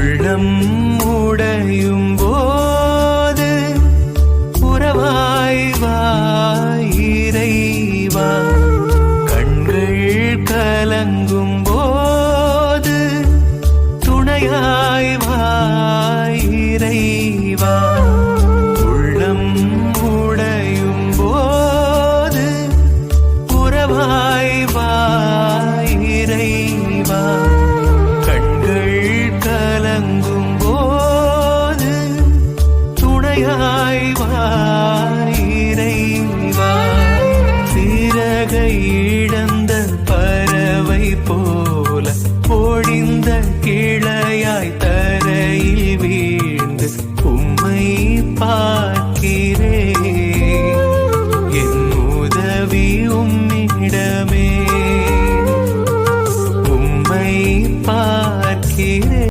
உள்ளம் உடையும் போது உறவாய் வாயிரைவா கண்கள் கலங்கும் போது துணையாய் துணையாய் வாயிரைவா சிறகை இழந்த பறவை போல பொழிந்த கிளையாய் தரையில் வீழ்ந்து உம்மை பார்க்கிறே. என் உதவி உம்மிடமே. உம்மை பார்க்கிறே.